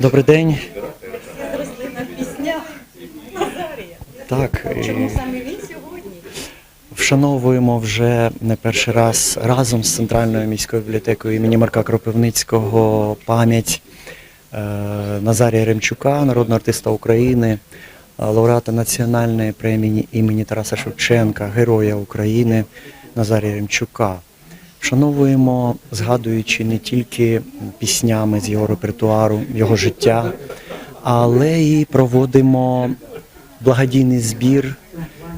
Добрий день. Зросли на піснях Назарія. Так, Чому саме він сьогодні? вшановуємо вже не перший раз разом з Центральною міською бібліотекою імені Марка Кропивницького пам'ять е, Назарія Ремчука, народного артиста України, лауреата національної премії імені Тараса Шевченка, Героя України Назарія Ремчука. Вшановуємо, згадуючи не тільки піснями з його репертуару, його життя, але і проводимо благодійний збір.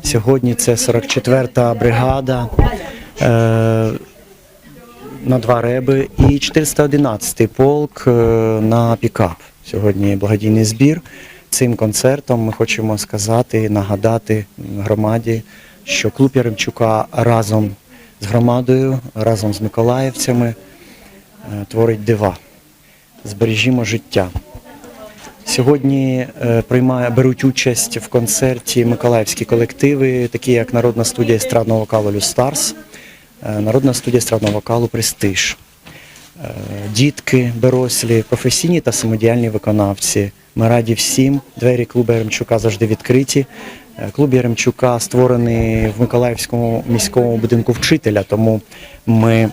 Сьогодні це 44-та бригада е, на два реби і 411-й полк е, на пікап. Сьогодні благодійний збір. Цим концертом ми хочемо сказати, нагадати громаді, що клуб Яремчука разом з громадою, разом з миколаївцями е, творить дива. Збережімо життя. Сьогодні е, приймає, беруть участь в концерті миколаївські колективи, такі як Народна студія естрадного вокалу Люстарс, е, Народна студія естрадного вокалу Престиж, дітки, дорослі, професійні та самодіяльні виконавці. Ми раді всім. Двері клубу Яремчука завжди відкриті. Е, Клуб Яремчука створений в Миколаївському міському будинку вчителя, тому ми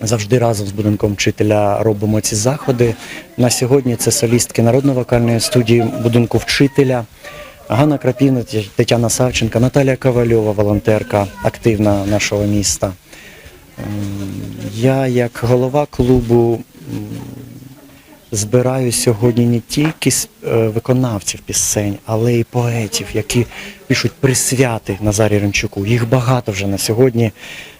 завжди разом з будинком вчителя робимо ці заходи. На сьогодні це солістки народно-вокальної студії будинку вчителя. Ганна Крапівна, Тетяна Савченка, Наталія Ковальова, волонтерка активна нашого міста. Ем, Я, як голова клубу, збираю сьогодні не тільки е, виконавців пісень, але й поетів, які пишуть присвяти Назарі Ремчуку. Їх багато вже на сьогодні.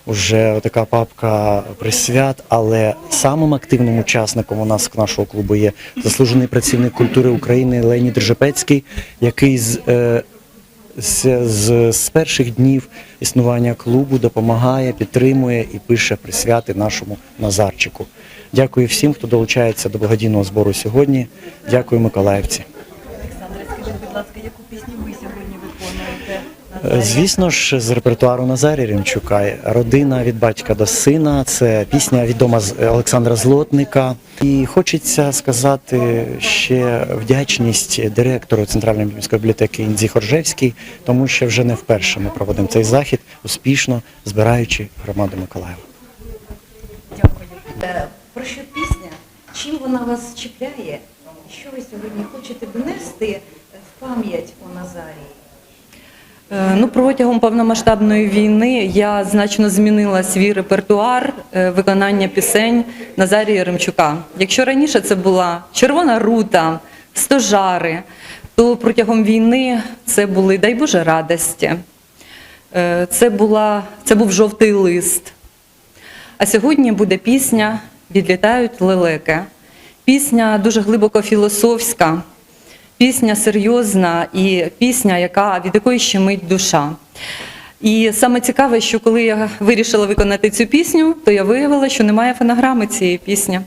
Вже така папка присвят, але самим активним учасником у нас нашого клубу є заслужений працівник культури України Леонід Ржепецький, який з, е, з, з, з перших днів існування клубу допомагає, підтримує і пише присвяти нашому Назарчику. Дякую всім, хто долучається до благодійного збору сьогодні. Дякую, Миколаївці. Олександре, скажіть, будь ласка, яку пісню ви сьогодні виконуєте? Е, Звісно ж, з репертуару Назарія Ремчука. Родина від батька до сина. Це пісня відома з Олександра Злотника. І хочеться сказати ще вдячність директору Центральної міської бібліотеки Інзі Хоржевській, тому що вже не вперше ми проводимо цей захід успішно збираючи громаду Миколаєва. Дякую. Е, Про що пісня? Чим вона вас чіпляє? Що ви сьогодні хочете донести в пам'ять о Назарії? Е, Ну, протягом повномасштабної війни я значно змінила свій репертуар е, виконання пісень Назарія Ремчука. Якщо раніше це була Червона рута, стожари, то протягом війни це були дай Боже радості. Е, Це, була, це був жовтий лист. А сьогодні буде пісня Відлітають лелеки. Пісня дуже глибоко філософська, пісня серйозна і пісня, яка, від якої щемить душа. І саме цікаве, що коли я вирішила виконати цю пісню, то я виявила, що немає фонограми цієї пісні.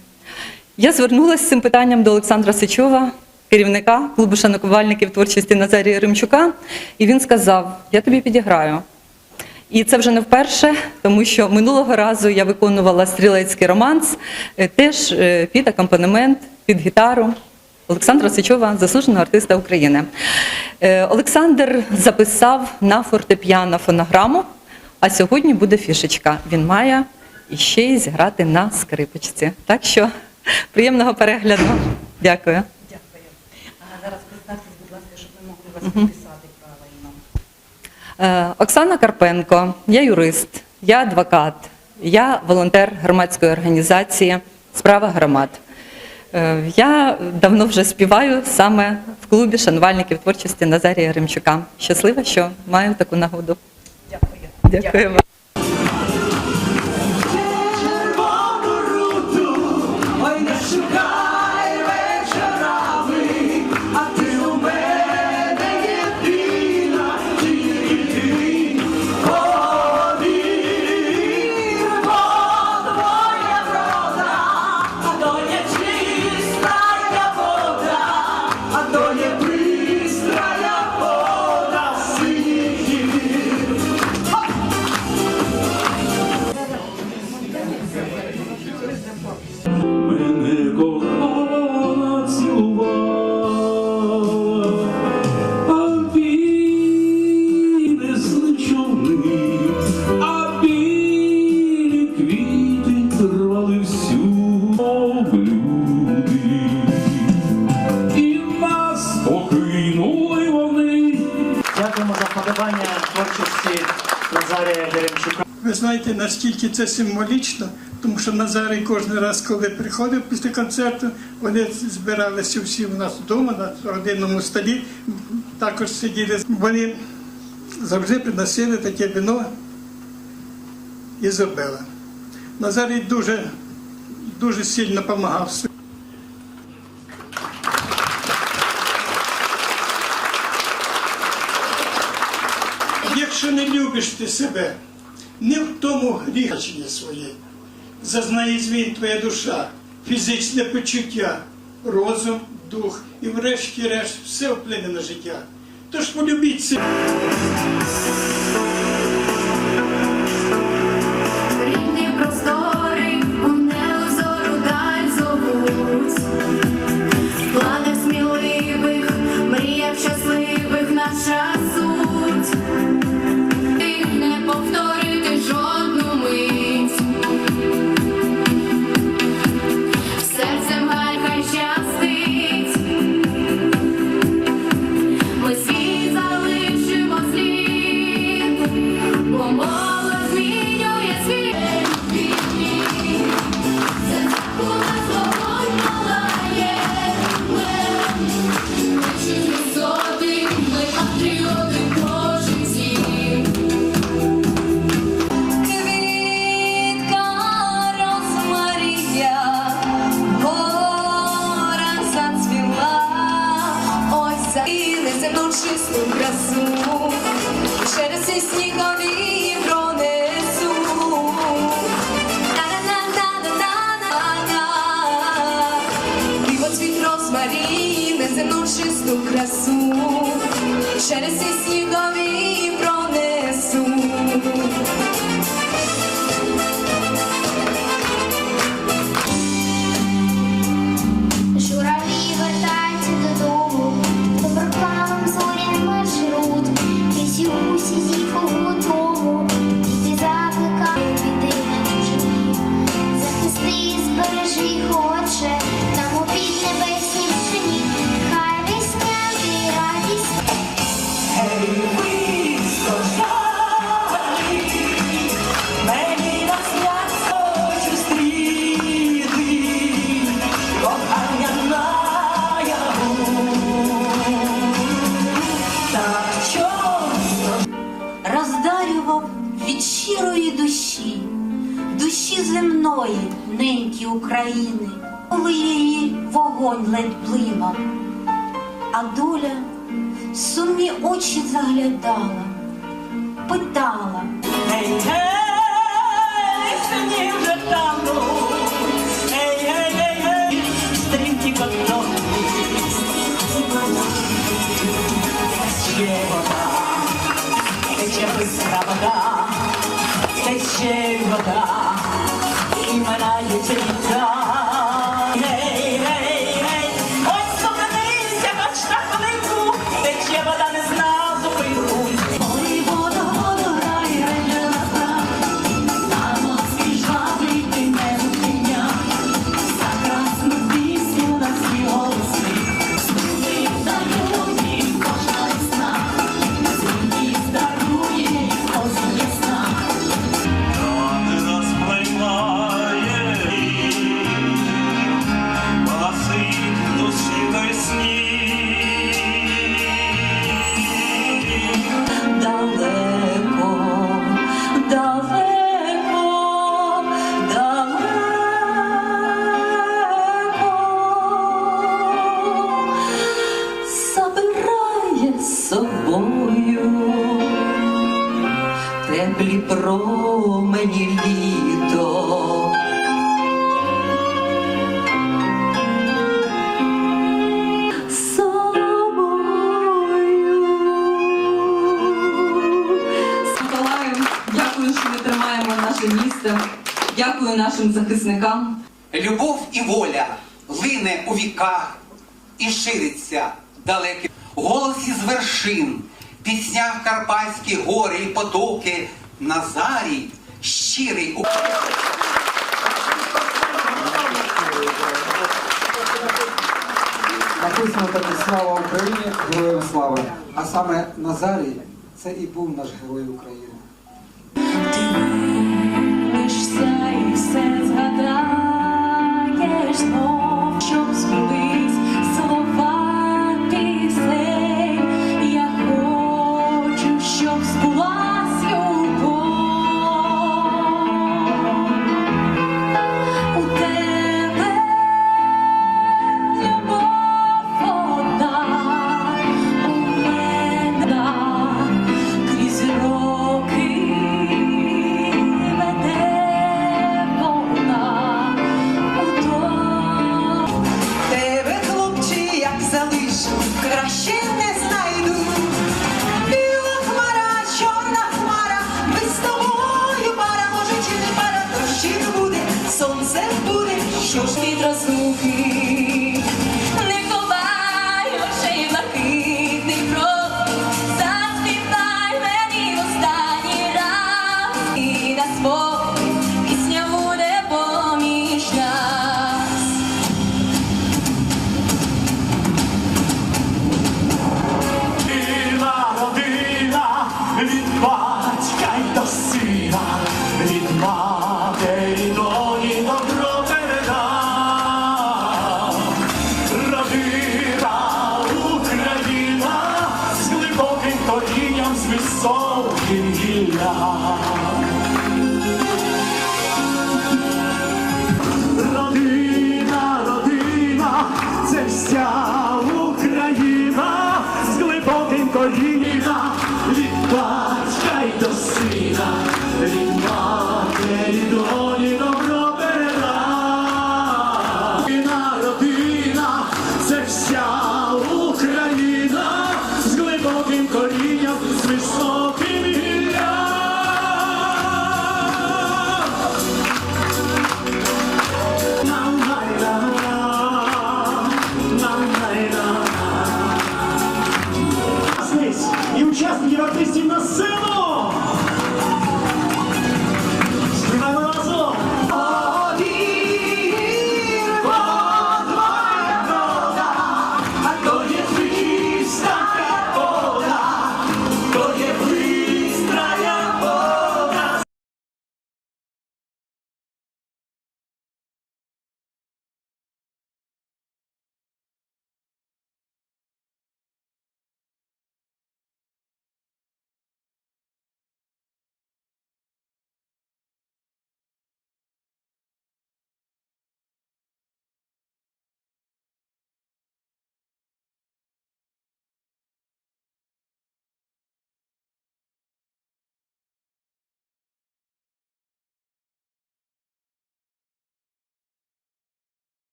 Я звернулася з цим питанням до Олександра Сичова, керівника клубу шанувальників творчості Назарія Римчука, і він сказав: Я тобі підіграю. І це вже не вперше, тому що минулого разу я виконувала стрілецький романс, е, теж е, під акомпанемент, під гітару Олександра Сичова, заслуженого артиста України. Е, Олександр записав на фортепіано фонограму, а сьогодні буде фішечка. Він має іще й зіграти на скрипочці. Так що приємного перегляду. Дякую. Дякую. А зараз представтесь, будь ласка, щоб ми могли вас підписати Оксана Карпенко, я юрист, я адвокат, я волонтер громадської організації Справа громад. Е, Я давно вже співаю саме в клубі шанувальників творчості Назарія Римчука. Щаслива, що маю таку нагоду. Дякую. Дякую наскільки це символічно, тому що Назарій кожен раз, коли приходив після концерту, вони збиралися всі у нас вдома на родинному столі, також сиділи. Вони завжди приносили таке вино Ізобела. Назарій дуже, дуже сильно допомагав. Якщо не любиш ти себе, не в тому гріхачення своє, зазнає змін твоя душа, фізичне почуття, розум, дух і врешті-решт все вплине на життя. Тож полюбіть себе. Розмарі неземну чисту красу, через снігові пронесу. Земної, неньки України, коли її вогонь ледь блимав, а доля сумні очі заглядала, питала. Ей, ей, сині вже тануть. Ей, ей, ей, ей, стрімкі котові. Тече вода, тече бистра вода, тече вода, you take time. Дякую нашим захисникам. Любов і воля лине у віках і шириться далекі. Голос із вершин, піснях Карпатські гори і потоки, Назарій щирий у Написано так і слава Україні, героям слави. А саме Назарій це і був наш герой України. один коріння.